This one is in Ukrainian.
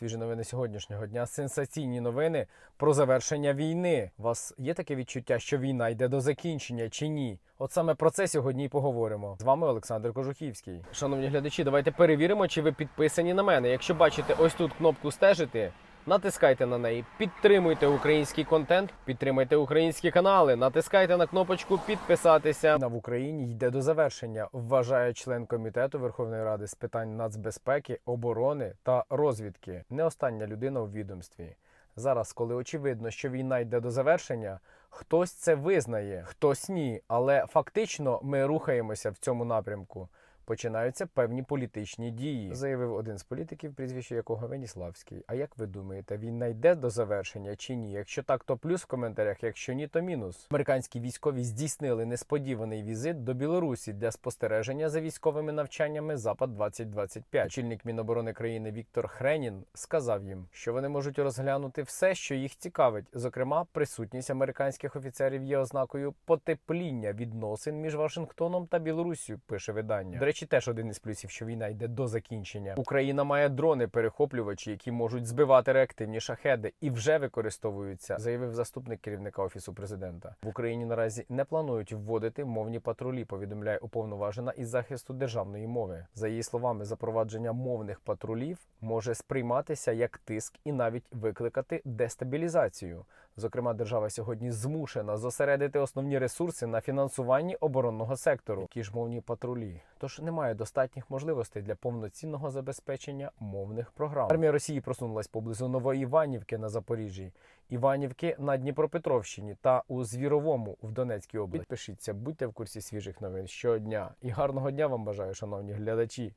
Свіжі новини сьогоднішнього дня. Сенсаційні новини про завершення війни. У вас є таке відчуття, що війна йде до закінчення чи ні? От саме про це сьогодні і поговоримо. З вами Олександр Кожухівський. Шановні глядачі, давайте перевіримо, чи ви підписані на мене. Якщо бачите ось тут кнопку стежити. Натискайте на неї, підтримуйте український контент, підтримайте українські канали, натискайте на кнопочку підписатися. На в Україні йде до завершення, вважає член комітету Верховної Ради з питань нацбезпеки, оборони та розвідки. Не остання людина у відомстві. Зараз, коли очевидно, що війна йде до завершення, хтось це визнає, хтось ні. Але фактично ми рухаємося в цьому напрямку. Починаються певні політичні дії, заявив один з політиків, прізвище якого Веніславський. А як ви думаєте, війна йде до завершення чи ні? Якщо так, то плюс в коментарях, якщо ні, то мінус. Американські військові здійснили несподіваний візит до Білорусі для спостереження за військовими навчаннями Запад 2025 Очільник Міноборони країни Віктор Хренін сказав їм, що вони можуть розглянути все, що їх цікавить. Зокрема, присутність американських офіцерів є ознакою потепління відносин між Вашингтоном та Білоруссю. Пише видання. Речі, теж один із плюсів, що війна йде до закінчення. Україна має дрони перехоплювачі, які можуть збивати реактивні шахеди і вже використовуються, заявив заступник керівника офісу президента. В Україні наразі не планують вводити мовні патрулі. Повідомляє уповноважена із захисту державної мови. За її словами, запровадження мовних патрулів може сприйматися як тиск і навіть викликати дестабілізацію. Зокрема, держава сьогодні змушена зосередити основні ресурси на фінансуванні оборонного сектору. Які ж мовні патрулі? Тож немає достатніх можливостей для повноцінного забезпечення мовних програм. Армія Росії просунулась поблизу Нової Іванівки на Запоріжжі, Іванівки на Дніпропетровщині та у Звіровому в Донецькій області. Підпишіться, будьте в курсі свіжих новин щодня. І гарного дня вам бажаю, шановні глядачі.